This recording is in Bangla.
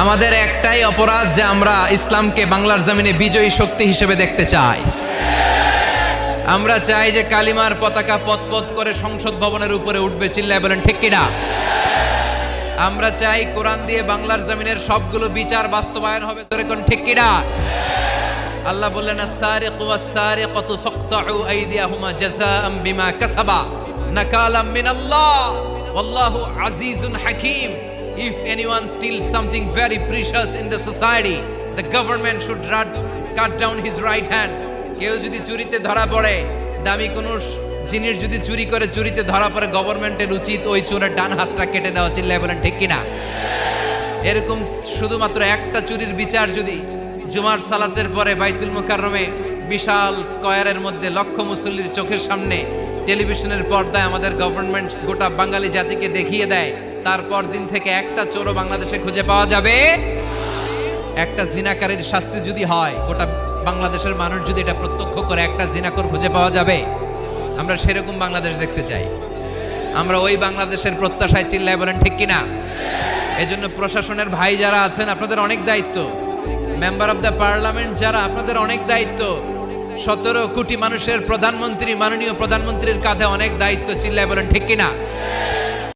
আমাদের একটাই অপরাধ যে আমরা ইসলামকে বাংলার জমিনে বিজয়ী শক্তি হিসেবে দেখতে চাই। আমরা চাই যে কালিমার পতাকা পথ করে সংসদ ভবনের উপরে উঠবে, চিল্লায় বলেন, ঠিক কিনা? আমরা চাই কোরআন দিয়ে বাংলার জমিনের সবগুলো বিচার বাস্তবায়ন হবে তোরে কোন ঠিক কিনা? আল্লাহ বললেন, আস-সারিক ওয়াস-সারিকাতু ফাকতাউ আইদিয়াহুমা জাযাআম বিমা কাসাবা নাকালাম ওয়াল্লাহু আজিজুন হাকীম। If anyone steals something very precious in the society, the government should cut down his right hand. কেউ যদি চুরিতে ধরা পড়ে, দামি কোনো জিনিস যদি চুরি করে, চুরিতে ধরা পড়ে, গভর্নমেন্টের উচিত ওই চোরের ডান হাতটা কেটে দেওয়া, চিল্লায় বলেন, ঠিক কিনা? এরকম শুধুমাত্র একটা চুরির বিচার যদি জুমার সালাতের পরে বাইতুল মুকাররমে বিশাল স্কয়ারের মধ্যে লক্ষ মুসল্লির চোখের সামনে টেলিভিশনের পর্দায় আমাদের গভর্নমেন্ট গোটা বাঙালি জাতিকে দেখিয়ে দেয় তারপর দিন থেকে একটা চোরও বাংলাদেশে খুঁজে পাওয়া যাবে। একটা জিনাকারীর শাস্তি যদি হয়, গোটা বাংলাদেশের মানুষ যদি এটা প্রত্যক্ষ করে, একটা জিনাকর খুঁজে পাওয়া যাবে? আমরা সেরকম বাংলাদেশ দেখতে চাই। আমরা ওই বাংলাদেশের প্রত্যাশায় চিল্লায় বলেন, ঠিক কিনা? এজন্য প্রশাসনের ভাই যারা আছেন, আপনাদের অনেক দায়িত্ব। মেম্বার অফ দ্য পার্লামেন্ট যারা, আপনাদের অনেক দায়িত্ব। সতেরো কোটি মানুষের প্রধানমন্ত্রী, মাননীয় প্রধানমন্ত্রীর কাঁধে অনেক দায়িত্ব, চিল্লায় বলেন, ঠিক কিনা?